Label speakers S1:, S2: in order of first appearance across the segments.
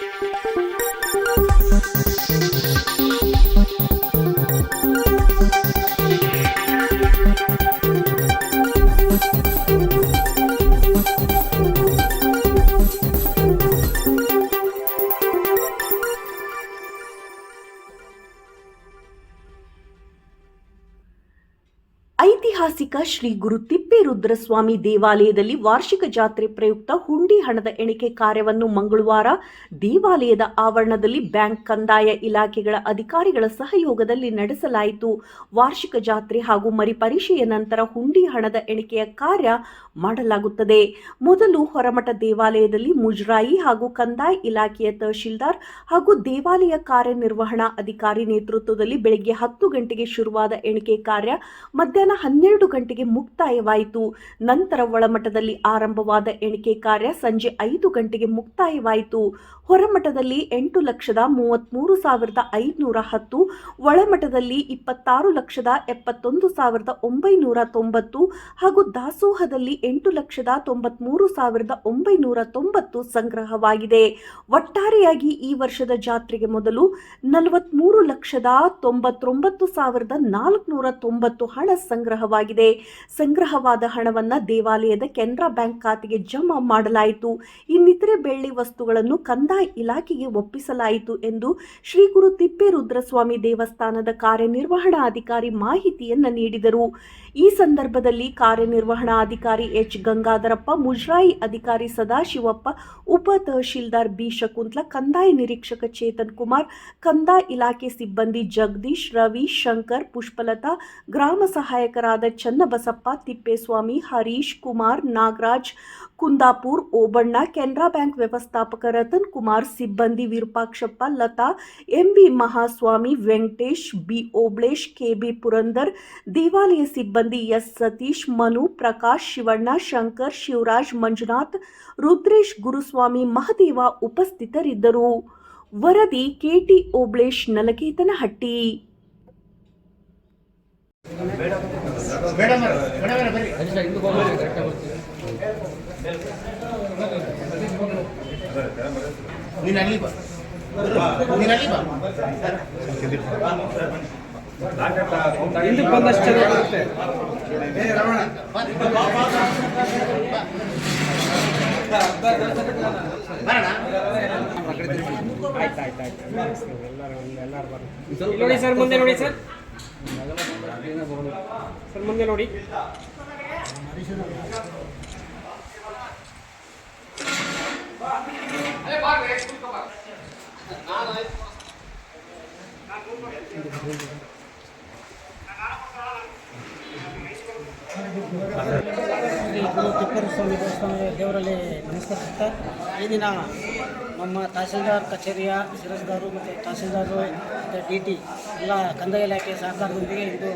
S1: Thank you. ಐತಿಹಾಸಿಕ ಶ್ರೀ ಗುರು ತಿಪ್ಪೇರುದ್ರಸ್ವಾಮಿ ದೇವಾಲಯದಲ್ಲಿ ವಾರ್ಷಿಕ ಜಾತ್ರೆ ಪ್ರಯುಕ್ತ ಹುಂಡಿ ಹಣದ ಎಣಿಕೆ ಕಾರ್ಯವನ್ನು ಮಂಗಳವಾರ ದೇವಾಲಯದ ಆವರಣದಲ್ಲಿ ಬ್ಯಾಂಕ್ ಕಂದಾಯ ಇಲಾಖೆಗಳ ಅಧಿಕಾರಿಗಳ ಸಹಯೋಗದಲ್ಲಿ ನಡೆಸಲಾಯಿತು. ವಾರ್ಷಿಕ ಜಾತ್ರೆ ಹಾಗೂ ಮರಿಪರಿಷೆಯ ನಂತರ ಹುಂಡಿ ಹಣದ ಎಣಿಕೆಯ ಕಾರ್ಯ ಮಾಡಲಾಗುತ್ತದೆ. ಮೊದಲು ಹೊರಮಠ ದೇವಾಲಯದಲ್ಲಿ ಮುಜರಾಯಿ ಹಾಗೂ ಕಂದಾಯ ಇಲಾಖೆಯ ತಹಶೀಲ್ದಾರ್ ಹಾಗೂ ದೇವಾಲಯ ಕಾರ್ಯನಿರ್ವಹಣಾ ಅಧಿಕಾರಿ ನೇತೃತ್ವದಲ್ಲಿ ಬೆಳಗ್ಗೆ ಹತ್ತು ಗಂಟೆಗೆ ಶುರುವಾದ ಎಣಿಕೆ ಕಾರ್ಯ ಮಧ್ಯಾಹ್ನ ಹನ್ನೆರಡು ಗಂಟೆಗೆ ಮುಕ್ತಾಯವಾಯಿತು. ನಂತರ ಒಳಮಠದಲ್ಲಿ ಆರಂಭವಾದ ಎಣಿಕೆ ಕಾರ್ಯ ಸಂಜೆ ಐದು ಗಂಟೆಗೆ ಮುಕ್ತಾಯವಾಯಿತು. ಹೊರಮಠದಲ್ಲಿ ಎಂಟು ಲಕ್ಷದ ಮೂವತ್ತ್ಮೂರು ಸಾವಿರದ ಐದುನೂರ ಹತ್ತು ಒಳಮಠದಲ್ಲಿ ಇಪ್ಪತ್ತಾರು ಲಕ್ಷದ ಎಪ್ಪತ್ತೊಂದು ಸಾವಿರದ ಒಂಬೈನೂರ ತೊಂಬತ್ತು ಹಾಗೂ ದಾಸೋಹದಲ್ಲಿ ಎಂಟು ಲಕ್ಷದ ತೊಂಬತ್ಮೂರು ಸಾವಿರದ ಒಂಬೈನೂರ ತೊಂಬತ್ತು ಸಂಗ್ರಹವಾಗಿದೆ. ಒಟ್ಟಾರೆಯಾಗಿ ಈ ವರ್ಷದ ಜಾತ್ರೆಗೆ ಮೊದಲು ನಲವತ್ಮೂರು ಲಕ್ಷದ ತೊಂಬತ್ತೊಂಬತ್ತು ಸಾವಿರದ ನಾಲ್ಕುನೂರ ತೊಂಬತ್ತು ಹಣ ಸಂಗ್ರಹವಾಗಿದೆ. ಸಂಗ್ರಹವಾದ ಹಣವನ್ನು ದೇವಾಲಯದ ಕೆನರಾ ಬ್ಯಾಂಕ್ ಖಾತೆಗೆ ಜಮಾ ಮಾಡಲಾಯಿತು. ಇನ್ನಿತರೆ ಬೆಳ್ಳಿ ವಸ್ತುಗಳನ್ನು ಕಂದಾಯ ಇಲಾಖೆಗೆ ಒಪ್ಪಿಸಲಾಯಿತು ಎಂದು ಶ್ರೀ ಗುರು ತಿಪ್ಪೇರುದ್ರಸ್ವಾಮಿ ದೇವಸ್ಥಾನದ ಕಾರ್ಯನಿರ್ವಹಣಾಧಿಕಾರಿ ಮಾಹಿತಿಯನ್ನು ನೀಡಿದರು. ಈ ಸಂದರ್ಭದಲ್ಲಿ ಕಾರ್ಯನಿರ್ವಹಣಾಧಿಕಾರಿ ಎಚ್. ಗಂಗಾಧರಪ್ಪ, ಮುಜರಾಯಿ ಅಧಿಕಾರಿ ಸದಾಶಿವಪ್ಪ, ಉಪ ತಹಶೀಲ್ದಾರ್ ಬಿ. ಶಕುಂತ್ಲ, ಕಂದಾಯ ನಿರೀಕ್ಷಕ ಚೇತನ್ ಕುಮಾರ್, ಕಂದಾಯ ಇಲಾಖೆ ಸಿಬ್ಬಂದಿ ಜಗದೀಶ್, ರವಿ, ಶಂಕರ್, ಪುಷ್ಪಲತಾ, ಗ್ರಾಮ ಸಹಾಯಕರಾದ ಚನ್ನಬಸಪ್ಪ, ತಿಪ್ಪೇಸ್ವಾಮಿ, ಹರೀಶ್ ಕುಮಾರ್, ನಾಗರಾಜ್ ಕುಂದಾಪುರ್, ಓಬಣ್ಣ, ಕೆನರಾ ಬ್ಯಾಂಕ್ ವ್ಯವಸ್ಥಾಪಕ ರತನ್ ಕುಮಾರ್, ಸಿಬ್ಬಂದಿ Virupakshappa, Latha MB Mahaswamy, Venkatesh, B Oblesh KB Purandar, ದೇವಾಲಯ ಸಿಬ್ಬಂದಿ ಎಸ್ ಸತೀಶ್, ಮನು, ಪ್ರಕಾಶ್, ಶಿವಣ್ಣ, ಶಂಕರ್, ಶಿವರಾಜ್, ಮಂಜುನಾಥ್, ರುದ್ರೇಶ್, ಗುರುಸ್ವಾಮಿ, ಮಹದೇವ ಉಪಸ್ಥಿತರಿದ್ದರು. ವರದಿ ಕೆಟಿ ಓಬ್ಳೇಶ್ ನಲಕೇತನಹಟ್ಟಿ
S2: ಎಲ್ಲರೂ ನೋಡಿ ಸರ್ ಮುಂದೆ ನೋಡಿ ಸರ್. ಸರ್ ಮುಂದೆ ನೋಡಿ.
S3: ಶ್ರೀ ಗುರು ತಿಪ್ಪೇರು ಸ್ವಾಮಿ ದೇವಸ್ಥಾನದ ದೇವರಲ್ಲಿ ನಮಸ್ಕರಿಸುತ್ತಾ ಈ ದಿನ ನಮ್ಮ ತಹಸೀಲ್ದಾರ್ ಕಚೇರಿಯ ಶಿರಸ್ದಾರು ಮತ್ತು ತಹಸೀಲ್ದಾರು ಮತ್ತು ಡಿ ಟಿ ಎಲ್ಲ ಕಂದಾಯ ಇಲಾಖೆ ಸಹಕಾರದೊಂದಿಗೆ ಇಂದು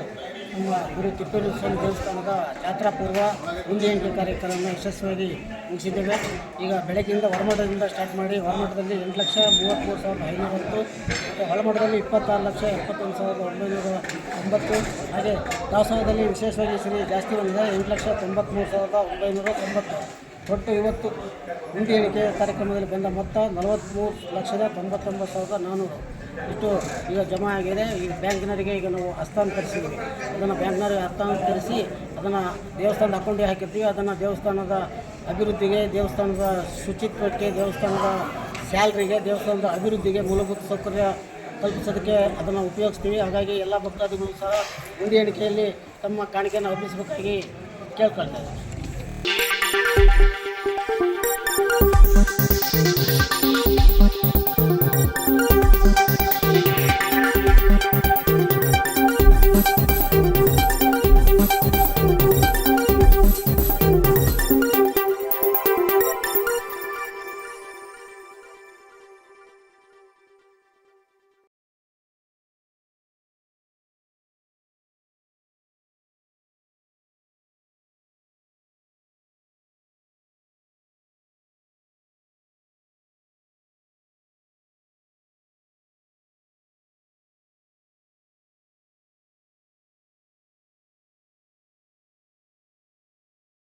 S3: ನಮ್ಮ ಗುರು ತಿಪ್ಪೇರು ಸ್ವಾಮಿ ದೇವಸ್ಥಾನದ ಜಾತ್ರಾ ಪೂರ್ವ ಮುಂದಿನ ಕಾರ್ಯಕ್ರಮವನ್ನು ಯಶಸ್ವಿಯಾಗಿ ಮುಗಿಸಿದ್ದೇವೆ. ಈಗ ಬೆಳಗ್ಗೆಯಿಂದ ಹೊರಮಠದಿಂದ ಸ್ಟಾರ್ಟ್ ಮಾಡಿ ಹೊರಮಠದಲ್ಲಿ ಎಂಟು ಲಕ್ಷ ಮೂವತ್ತ್ಮೂರು ಸಾವಿರದ ಐನೂರತ್ತು ಮತ್ತು ಹೊರಮಠದಲ್ಲಿ ಇಪ್ಪತ್ತಾರು ಲಕ್ಷ ಎಪ್ಪತ್ತೊಂದು ಸಾವಿರದ ಒಂಬೈನೂರ ತೊಂಬತ್ತು ಹಾಗೆ ದಾಸೋಹದಲ್ಲಿ ವಿಶೇಷವಾಗಿ ಶ್ರೀ ಜಾಸ್ತಿ ಬಂದಿದೆ ಎಂಟು ಲಕ್ಷ ತೊಂಬತ್ತ್ಮೂರು ಸಾವಿರದ ಒಂಬೈನೂರ ತೊಂಬತ್ತು. ಒಟ್ಟು ಇವತ್ತು ಗುಂಡಿ ಎಣಿಕೆ ಕಾರ್ಯಕ್ರಮದಲ್ಲಿ ಬಂದ ಮೊತ್ತ ನಲವತ್ತ್ಮೂರು ಲಕ್ಷದ ತೊಂಬತ್ತೊಂಬತ್ತು ಸಾವಿರದ ನಾನ್ನೂರು ಇಷ್ಟು ಈಗ ಜಮಾ ಆಗಿದೆ. ಈ ಬ್ಯಾಂಕ್ನವರಿಗೆ ಈಗ ನಾವು ಹಸ್ತಾಂತರಿಸಿದ್ವಿ ಅದನ್ನು ಬ್ಯಾಂಕ್ನವರಿಗೆ ಹಸ್ತಾಂತರಿಸಿ ಅದನ್ನು ದೇವಸ್ಥಾನದ ಅಕೌಂಟಿಗೆ ಹಾಕಿರ್ತೀವಿ. ಅದನ್ನು ದೇವಸ್ಥಾನದ ಅಭಿವೃದ್ಧಿಗೆ, ದೇವಸ್ಥಾನದ ಶುಚಿತ್ವಕ್ಕೆ, ದೇವಸ್ಥಾನದ ಸ್ಯಾಲ್ರಿಗೆ, ದೇವಸ್ಥಾನದ ಅಭಿವೃದ್ಧಿಗೆ ಮೂಲಭೂತ ಸೌಕರ್ಯ ಕಲ್ಪಿಸೋದಕ್ಕೆ ಅದನ್ನು ಉಪಯೋಗಿಸ್ತೀವಿ. ಹಾಗಾಗಿ ಎಲ್ಲ ಭಕ್ತಾದಿಗಳು ಸಹ ಹುಂಡಿ ಎಣಿಕೆಯಲ್ಲಿ ತಮ್ಮ ಕಾಣಿಕೆಯನ್ನು ಅರ್ಪಿಸಬೇಕಾಗಿ ಕೇಳ್ಕೊಳ್ತಾ thank you